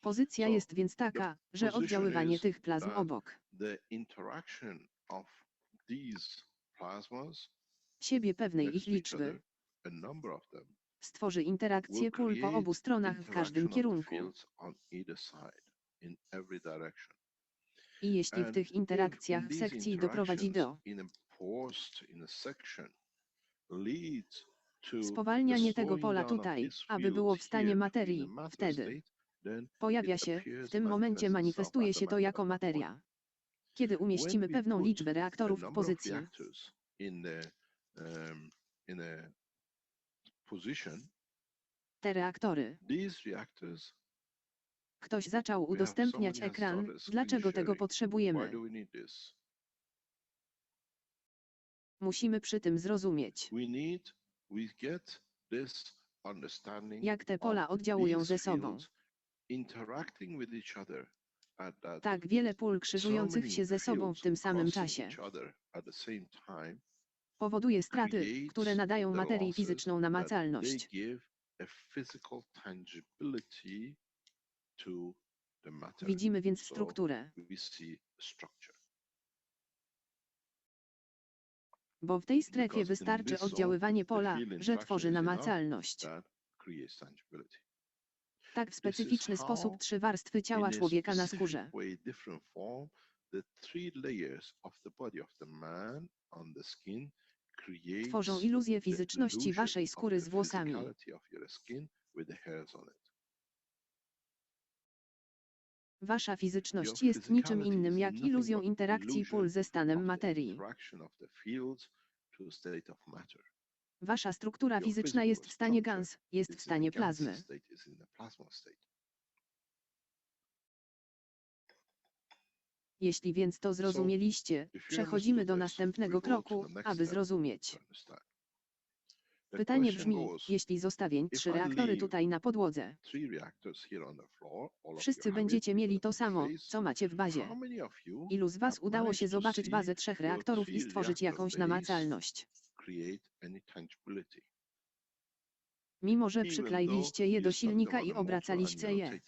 Pozycja jest więc taka, że oddziaływanie tych plazm obok siebie pewnej ich liczby stworzy interakcję pól po obu stronach w każdym kierunku. I jeśli w tych interakcjach w sekcji doprowadzi do the tego pola tutaj, aby było w stanie materii, wtedy. pojawia się, w tym momencie manifestuje się to jako materia. Kiedy umieścimy pewną liczbę reaktorów w pozycji, um, te reaktory, ktoś zaczął udostępniać ekran, dlaczego tego potrzebujemy? Musimy przy tym zrozumieć, Jak te pola oddziałują ze sobą. Tak wiele pól krzyżujących się ze sobą w tym samym czasie powoduje straty, które nadają materii fizyczną namacalność. Widzimy więc strukturę, bo w tej strefie wystarczy oddziaływanie pola, że tworzy namacalność. Tak w specyficzny sposób trzy warstwy ciała człowieka na skórze tworzą iluzję fizyczności waszej skóry z włosami. Wasza fizyczność jest niczym innym jak iluzją interakcji pól ze stanem materii. Wasza struktura fizyczna jest w stanie GANS, jest w stanie plazmy. Jeśli więc to zrozumieliście, przechodzimy do następnego kroku, aby zrozumieć. Pytanie brzmi, jeśli zostawię trzy reaktory tutaj na podłodze, wszyscy będziecie mieli to samo, co macie w bazie. Ilu z Was udało się zobaczyć bazę trzech reaktorów i stworzyć jakąś namacalność? Mimo, że though je do silnika i obracaliście je.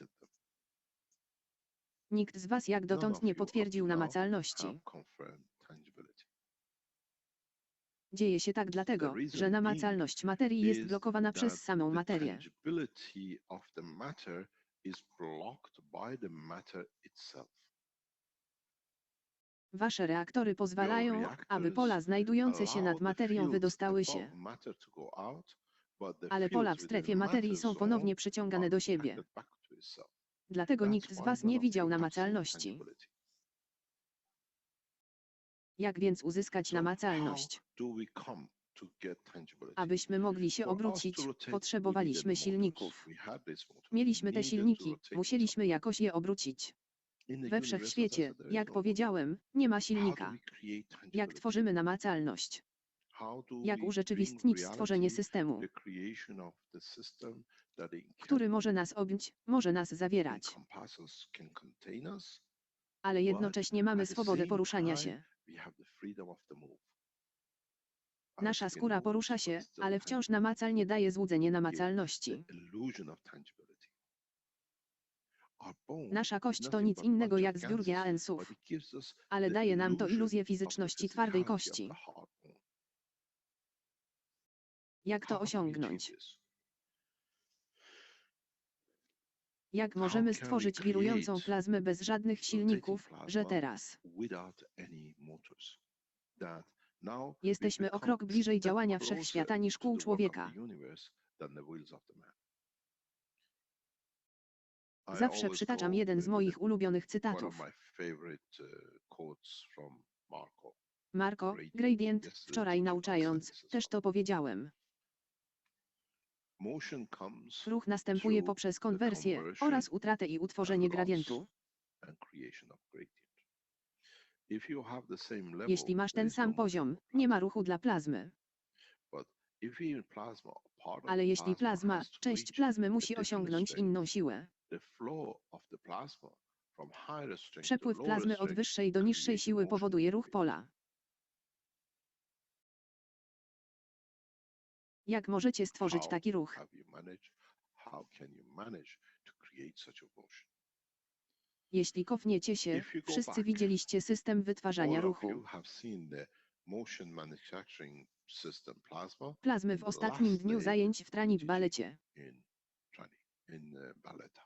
Nikt z Was jak dotąd nie potwierdził namacalności. Dzieje się tak dlatego, że namacalność materii jest blokowana przez samą materię. Wasze reaktory pozwalają, aby pola znajdujące się nad materią wydostały się, ale pola w strefie materii są ponownie przyciągane do siebie. Dlatego nikt z Was nie widział namacalności. Jak więc uzyskać namacalność? Abyśmy mogli się obrócić, potrzebowaliśmy silników. Mieliśmy te silniki, musieliśmy jakoś je obrócić. We wszechświecie, jak powiedziałem, nie ma silnika. Jak tworzymy namacalność? Jak urzeczywistnić stworzenie systemu, który może nas objąć, może nas zawierać, ale jednocześnie mamy swobodę poruszania się. Nasza skóra porusza się, ale wciąż namacalnie daje złudzenie namacalności. Nasza kość to nic innego jak zbiór GAN-sów, ale daje nam to iluzję fizyczności twardej kości. Jak to osiągnąć? this? Jak możemy stworzyć wirującą plazmę bez żadnych silników, że teraz jesteśmy o krok bliżej działania wszechświata niż kół człowieka. Zawsze przytaczam jeden z moich ulubionych cytatów. uh, Marco. Gradient. Wczoraj nauczając, też to powiedziałem. Ruch następuje poprzez konwersję oraz utratę i utworzenie gradientu. Jeśli masz ten no sam motion poziom, nie ma ruchu dla plazmy. Ale jeśli plazma, część plazmy musi osiągnąć inną siłę. Przepływ plazmy od wyższej do niższej siły powoduje ruch pola. Jak możecie stworzyć taki ruch? Jeśli kopniecie się, wszyscy widzieliście system wytwarzania ruchu. Plazmy w ostatnim dniu zajęć w Trani w balecie. Baleta.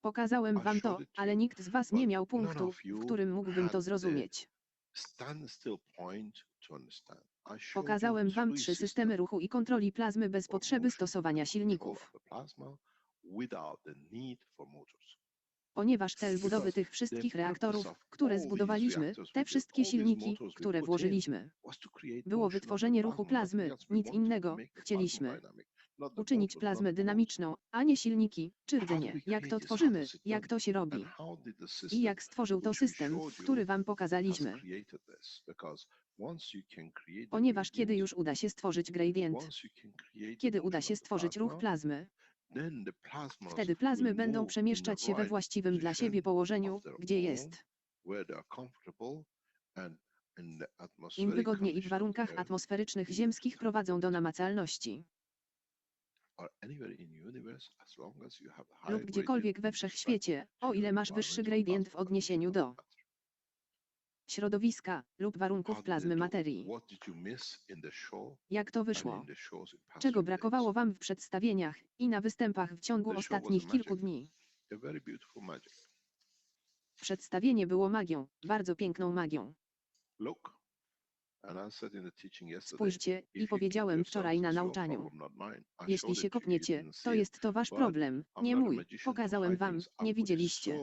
Pokazałem wam to, ale nikt z was nie miał punktu, w którym mógłbym to zrozumieć. Pokazałem wam trzy systemy ruchu i kontroli plazmy bez potrzeby stosowania silników. Ponieważ cel budowy tych wszystkich reaktorów, które zbudowaliśmy, te wszystkie silniki, które włożyliśmy, było wytworzenie ruchu plazmy, nic innego, chcieliśmy. uczynić plazmę dynamiczną, a nie silniki, czy rdzenie. Jak to tworzymy, jak to się robi. I jak stworzył to system, który wam pokazaliśmy. Ponieważ kiedy już uda się stworzyć gradient, kiedy uda się stworzyć ruch plazmy, wtedy plazmy będą przemieszczać się we właściwym dla siebie położeniu, gdzie jest. Im wygodniej i w warunkach atmosferycznych ziemskich prowadzą do namacalności. lub gdziekolwiek we wszechświecie, o ile masz wyższy gradient w odniesieniu do. Środowiska lub warunków plazmy materii. Jak to wyszło? Czego brakowało wam w przedstawieniach i na występach w ciągu ostatnich kilku dni? Przedstawienie było magią, bardzo piękną magią. Look, Spójrzcie, i powiedziałem wczoraj na nauczaniu. Jeśli się kopniecie, to jest to wasz problem, nie mój. Pokazałem wam, nie widzieliście.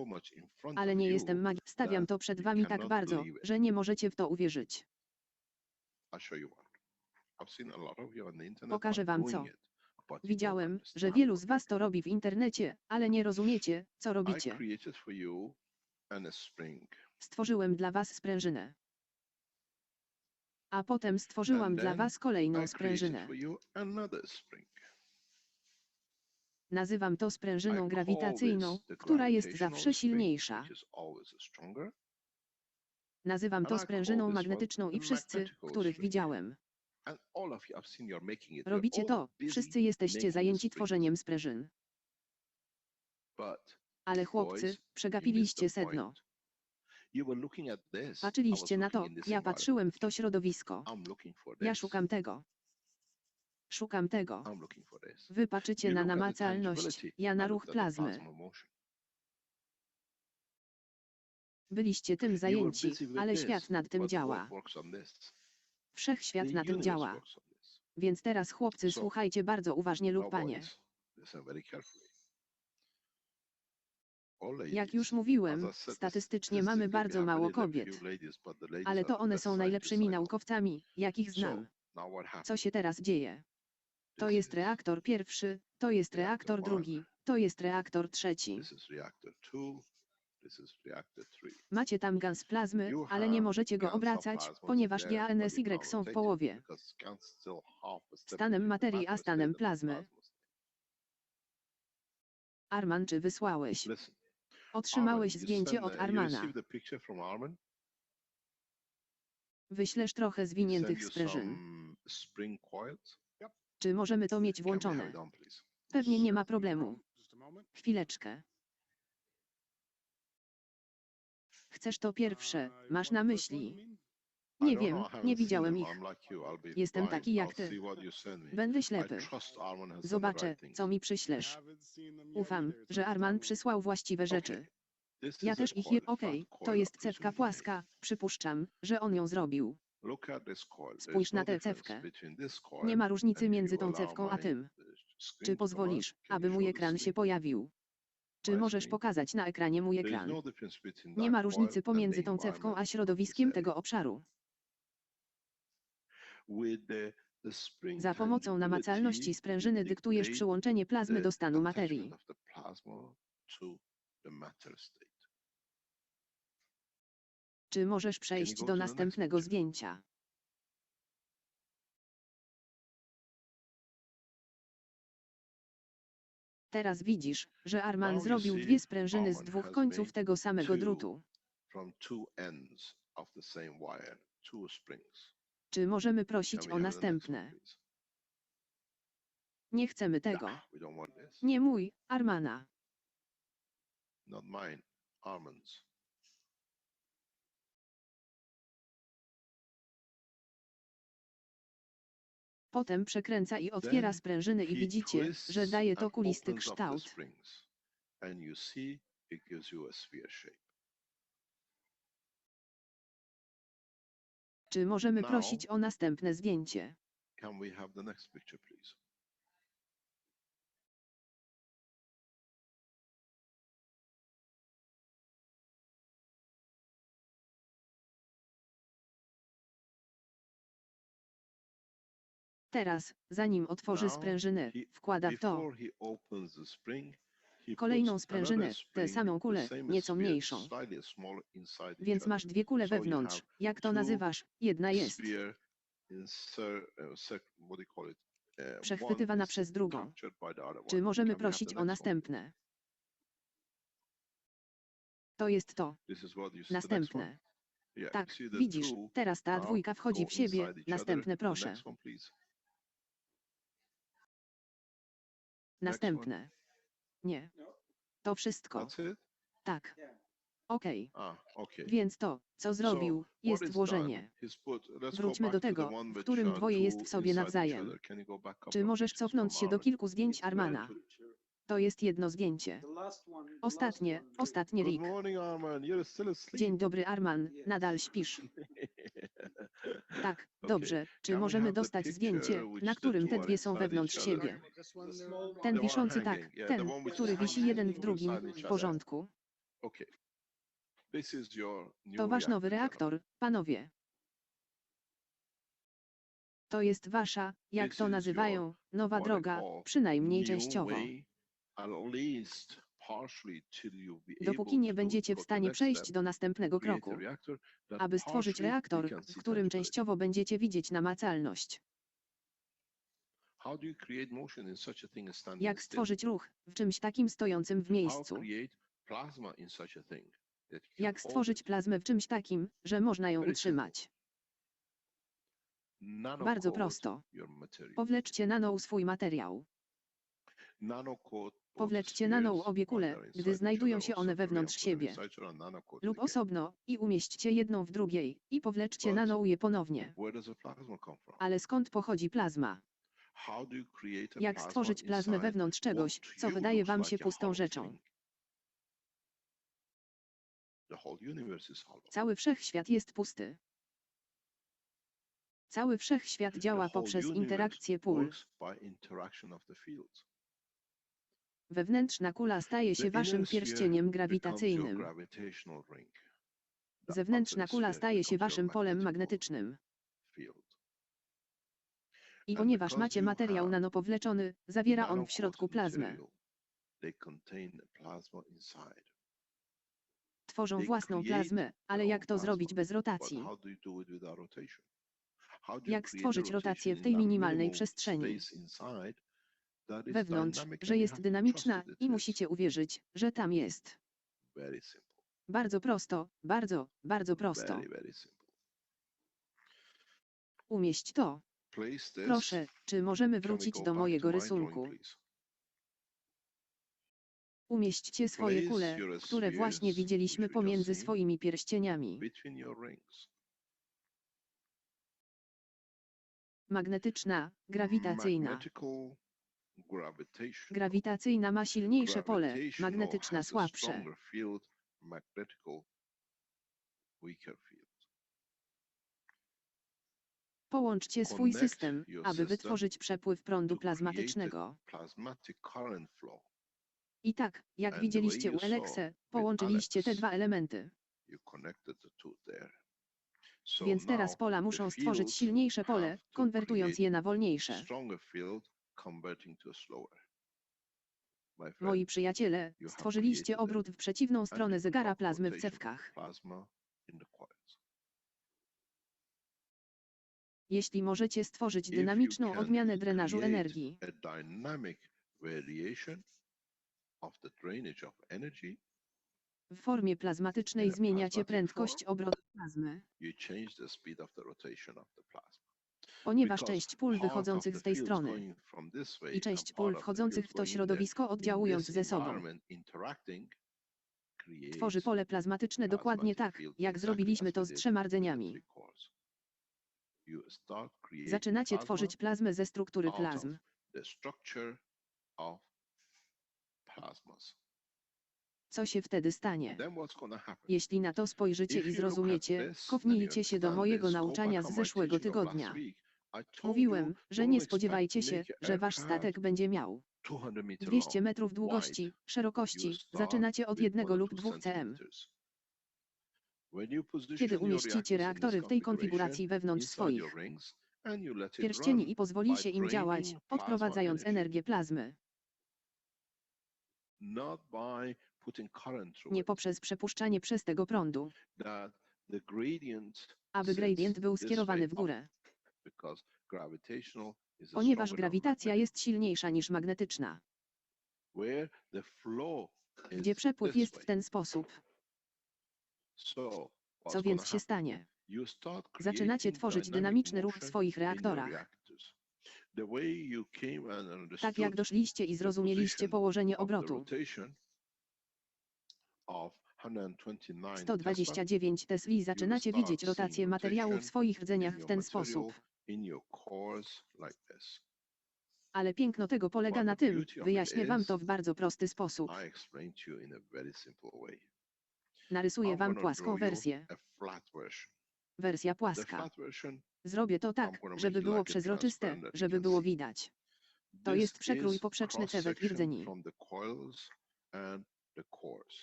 Ale nie jestem magiem. Stawiam to przed wami tak bardzo, że nie możecie w to uwierzyć. Pokażę wam co. Widziałem, że wielu z was to robi w internecie, ale nie rozumiecie, co robicie. Stworzyłem dla was sprężynę. A potem stworzyłam dla was kolejną sprężynę. Nazywam to sprężyną grawitacyjną, która jest zawsze silniejsza. Nazywam to sprężyną magnetyczną i wszyscy, których widziałem, robicie to. Wszyscy jesteście zajęci tworzeniem sprężyn. Ale chłopcy, przegapiliście sedno. Patrzyliście na to, ja patrzyłem w to środowisko. Ja szukam tego. Szukam tego. Wy patrzycie na namacalność, ja na ruch plazmy. Byliście tym zajęci, ale świat nad tym world działa. Wszechświat na tym działa. Więc teraz chłopcy słuchajcie bardzo uważnie lub Now, panie. Jak już mówiłem, statystycznie mamy bardzo mało kobiet. Ale to one są najlepszymi naukowcami, jakich znam. Co się teraz dzieje? To jest reaktor pierwszy, to jest reaktor drugi, to jest reaktor trzeci. Macie tam gaz plazmy, ale nie możecie go obracać, ponieważ there, but GANS you Y can't są w połowie. Stanem materii a stanem plazmy. Arman, czy wysłałeś? Otrzymałeś zdjęcie od Armana. Wyślesz trochę zwiniętych sprężyn. Czy możemy to mieć włączone? Pewnie nie ma problemu. Chwileczkę. Chcesz to pierwsze, masz na myśli. Nie wiem, nie widziałem ich. Jestem taki jak ty. Będę ślepy. Zobaczę, co mi przyślesz. Ufam, że Arman przysłał właściwe rzeczy. Ja też ich je... Okej, flat to jest cewka płaska, przypuszczam, że on ją zrobił. Spójrz no na tę cewkę. Nie ma różnicy między tą cewką a tym. Czy pozwolisz, aby mój ekran się pojawił? Czy możesz pokazać na ekranie mój ekran? no Nie ma różnicy pomiędzy tą cewką a środowiskiem tego obszaru. With the- the spring Za pomocą namacalności sprężyny dyktujesz przyłączenie plazmy do stanu materii. Czy możesz przejść do następnego zdjęcia? Teraz widzisz, że Arman zrobił dwie sprężyny z dwóch końców tego samego drutu. Czy możemy prosić o następne? Nie chcemy tego. Nie mój, Armana. not mine, Armand's. Potem przekręca i otwiera sprężyny i widzicie, że daje to kulisty kształt. Czy możemy prosić o następne zdjęcie? Can we have the next picture, please? Teraz, zanim otworzy sprężynę, wkłada w to Kolejną sprężynę, tę samą kulę, nieco mniejszą. Więc masz dwie kule wewnątrz. Jak to nazywasz? Jedna jest uh? Uh, przechwytywana przez drugą. Czy możemy prosić o następne? To jest to. Następne. Tak, widzisz, teraz ta dwójka wchodzi w siebie. Następne proszę. Następne. Nie. To wszystko. Tak. Okej. Ah, okay. Więc to, co zrobił, What jest włożenie. Wróćmy do tego, w którym are dwoje jest w sobie nawzajem. Czy możesz cofnąć się do kilku zdjęć Armana? To jest jedno zdjęcie. Ostatnie, ostatnie Rick. Dzień dobry Arman, nadal śpisz. Tak, dobrze. Czy możemy dostać zdjęcie, na którym te dwie są wewnątrz siebie? Ten wiszący tak, ten, który is wisi jeden w drugim, w porządku. To wasz nowy reaktor, panowie. To jest wasza, jak to nazywają, nowa droga, przynajmniej częściowo. Dopóki nie będziecie w stanie przejść do następnego kroku, aby stworzyć reaktor, w którym częściowo będziecie widzieć namacalność. Jak stworzyć ruch w czymś takim stojącym w miejscu? Jak stworzyć plazmę w czymś takim, że można ją utrzymać? Nano Bardzo prosto. Powleczcie naną swój materiał. Powleczcie naną spheres obie when kule, gdy znajdują się one wewnątrz siebie. Lub osobno, i umieśćcie jedną w drugiej, i powleczcie naną je ponownie. Ale skąd pochodzi plazma? Jak stworzyć plazmę wewnątrz czegoś, co wydaje wam się pustą rzeczą? Cały wszechświat jest pusty. Cały wszechświat działa poprzez interakcję pól. Wewnętrzna kula staje się waszym pierścieniem grawitacyjnym. Zewnętrzna kula staje się waszym polem magnetycznym. I ponieważ macie materiał nanopowleczony, zawiera on w środku plazmę. Tworzą własną plazmę, ale jak to zrobić bez rotacji? Jak stworzyć rotację w tej minimalnej minimal przestrzeni? Wewnątrz, że jest dynamiczna i musicie uwierzyć, że tam jest. Bardzo prosto, bardzo, bardzo prosto. Umieść to. Proszę, czy możemy wrócić do mojego rysunku? Umieśćcie swoje kule, które właśnie widzieliśmy pomiędzy swoimi pierścieniami. Magnetyczna, grawitacyjna. Grawitacyjna ma silniejsze pole, magnetyczna słabsze. Połączcie swój system, aby wytworzyć przepływ prądu plazmatycznego. I tak, jak widzieliście u Alexe, połączyliście te dwa elementy. Więc teraz pola muszą stworzyć silniejsze pole, konwertując je na wolniejsze. Moi przyjaciele, stworzyliście obrót w przeciwną stronę zegara plazmy w cewkach. Jeśli możecie stworzyć dynamiczną odmianę drenażu energii, w formie plazmatycznej zmieniacie prędkość obrotu plazmy, ponieważ część pól wychodzących z tej strony i część pól wchodzących w to środowisko oddziałując ze sobą Tworzy pole plazmatyczne dokładnie tak, jak zrobiliśmy to z trzema rdzeniami. Zaczynacie tworzyć plazmę ze struktury plazm. Co się wtedy stanie? Jeśli na to spojrzycie i zrozumiecie, cofnijcie się do mojego nauczania z zeszłego tygodnia. Mówiłem, że nie spodziewajcie się, że wasz statek będzie miał. 200 meter 200 long, metrów długości, szerokości. Zaczynacie od jednego lub dwóch cm. Kiedy umieścicie reaktory w tej konfiguracji wewnątrz swoich pierścieni i pozwolicie im działać, odprowadzając energię plazmy, nie poprzez przepuszczanie przez tego prądu, aby gradient był skierowany w górę. Ponieważ grawitacja jest silniejsza niż magnetyczna, gdzie przepływ jest way. w ten sposób. Co więc się stanie? Zaczynacie tworzyć dynamic dynamiczny ruch w swoich reaktorach. Tak jak doszliście i zrozumieliście położenie obrotu. rotation of 129 Tesla, 129 Tesli zaczynacie widzieć rotację materiału w swoich rdzeniach w ten sposób. In your cores like this. Ale piękno tego polega na tym, wyjaśnię wam to w bardzo prosty sposób. I explained to you in a very simple way. Narysuję wam płaską wersję. a flat version. Wersja płaska. Zrobię to tak, żeby było przezroczyste, żeby było widać. To jest przekrój poprzeczny cewek i rdzeni.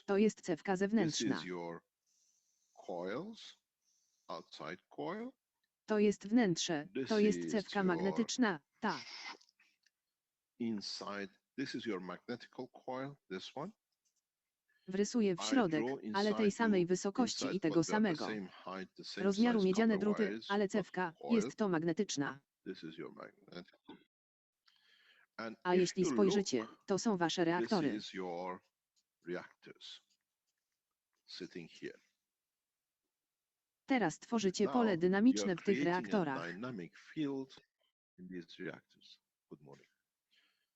To jest cewka zewnętrzna. To jest wnętrze. To jest cewka magnetyczna. Ta. Inside, this is your magnetical coil, this one. Wrysuję w środek, ale tej samej wysokości i tego samego. Rozmiaru miedziane druty, ale cewka, jest to magnetyczna. A jeśli spojrzycie, to są wasze reaktory. is your reactors sitting here. Teraz tworzycie pole dynamiczne w tych reaktorach.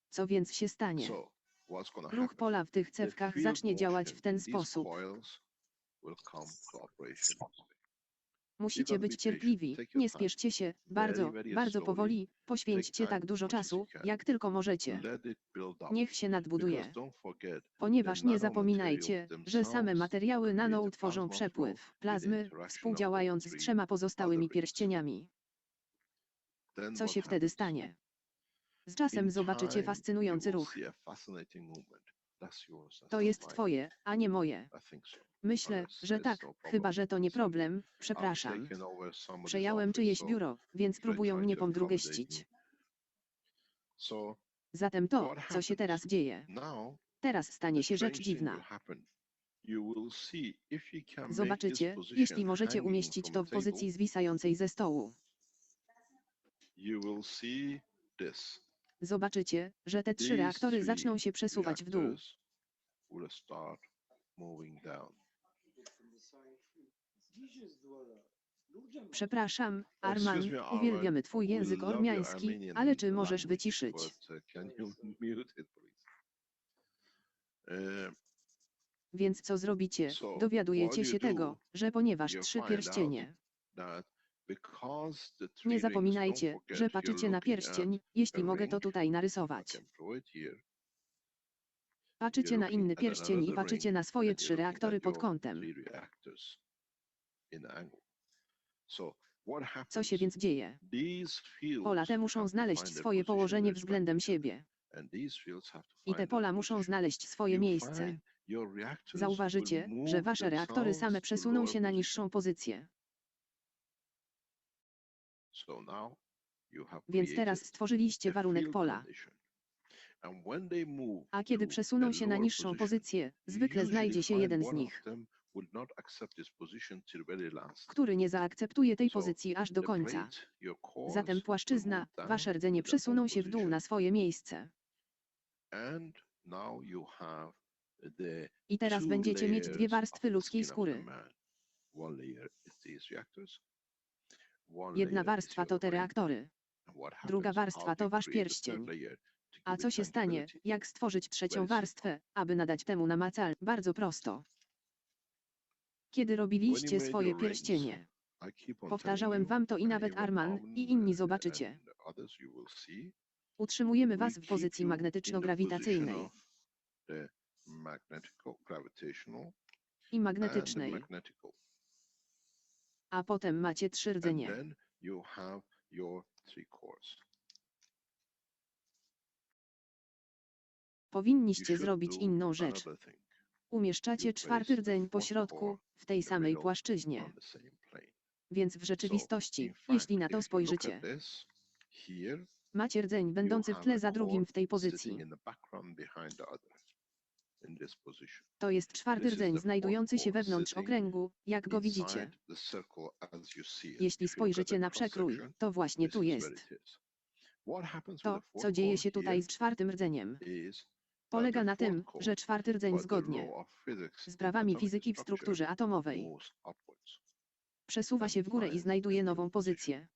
Co więc się stanie? Ruch pola w tych cewkach zacznie działać w ten sposób. coils will come to operation. Musicie być cierpliwi, nie spieszcie się, bardzo, bardzo powoli, poświęćcie tak dużo czasu, jak tylko możecie. Niech się nadbuduje. Ponieważ nie zapominajcie, że same materiały nano utworzą przepływ plazmy, współdziałając z trzema pozostałymi pierścieniami. Co się wtedy stanie? Z czasem zobaczycie fascynujący ruch. To jest twoje, a nie moje. Myślę, że tak, chyba że to nie problem, przepraszam. Przejąłem czyjeś biuro, więc próbują mnie pomdrugeścić. Zatem to, co się teraz dzieje, teraz stanie się rzecz dziwna. Zobaczycie, jeśli możecie umieścić to w pozycji zwisającej ze stołu. you will see this. Zobaczycie, że te trzy reaktory zaczną się przesuwać w dół. Przepraszam, Arman, uwielbiamy twój język ormiański, ale czy możesz wyciszyć? uh? Uh, Więc co zrobicie? Dowiadujecie się tego, że ponieważ trzy pierścienie, nie zapominajcie, że patrzycie na pierścień, jeśli mogę to tutaj narysować. Patrzycie na inny pierścień i patrzycie na swoje trzy reaktory pod kątem. Co się więc dzieje? Pola te muszą znaleźć swoje położenie względem siebie. I te pola muszą znaleźć swoje miejsce. Zauważycie, że wasze reaktory same przesuną się na niższą pozycję. Więc teraz stworzyliście warunek pola. A kiedy przesuną się na niższą pozycję, zwykle znajdzie się jeden z nich, który nie zaakceptuje tej pozycji aż do końca. Zatem płaszczyzna, wasze rdzenie przesuną się w dół na swoje miejsce. I teraz będziecie mieć dwie warstwy ludzkiej skóry. man. One layer is these reactors. One Jedna warstwa to te reaktory. Druga warstwa to wasz pierścień. A co się stanie, jak stworzyć trzecią warstwę, aby nadać temu namacalność? Bardzo prosto. kiedy robiliście swoje pierścienie. Powtarzałem wam to i nawet Arman i inni zobaczycie. Utrzymujemy was w pozycji magnetyczno-grawitacyjnej i magnetycznej. A potem macie trzy And rdzenie. then you have your three cores. You Powinniście should zrobić do inną rzecz. another thing Umieszczacie czwarty rdzeń po środku, w tej samej płaszczyźnie. on the same plane. Więc w rzeczywistości, in fact, jeśli na if to you look spojrzycie, at this, here, macie rdzeń będący w tle za drugim w tej pozycji. in the background behind the other, in this position. To jest czwarty rdzeń znajdujący się wewnątrz okręgu, jak go widzicie. Jeśli spojrzycie na przekrój, to właśnie tu jest. To, co dzieje się tutaj z czwartym rdzeniem, polega na tym, że czwarty rdzeń zgodnie z prawami fizyki w strukturze atomowej. przesuwa się w górę i znajduje nową pozycję.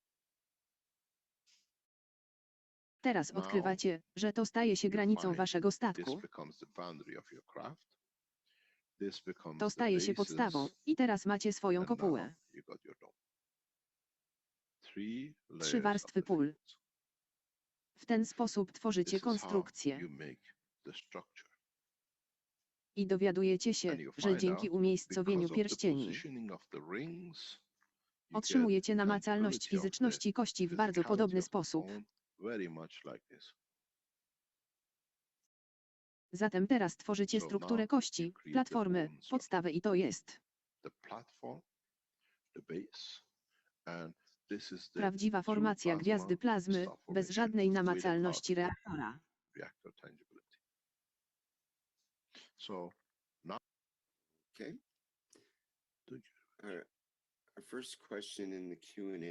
Teraz odkrywacie, że to staje się granicą waszego statku. To staje się podstawą i teraz macie swoją kopułę. Trzy warstwy pól. W ten sposób tworzycie konstrukcję i dowiadujecie się, że dzięki umiejscowieniu pierścieni otrzymujecie namacalność fizyczności kości w bardzo podobny sposób. Very much like this. Zatem teraz tworzycie strukturę kości, structure. podstawę i to jest prawdziwa formacja gwiazdy plazmy, bez żadnej namacalności reaktora. Okay. Our, our first question in the Q and A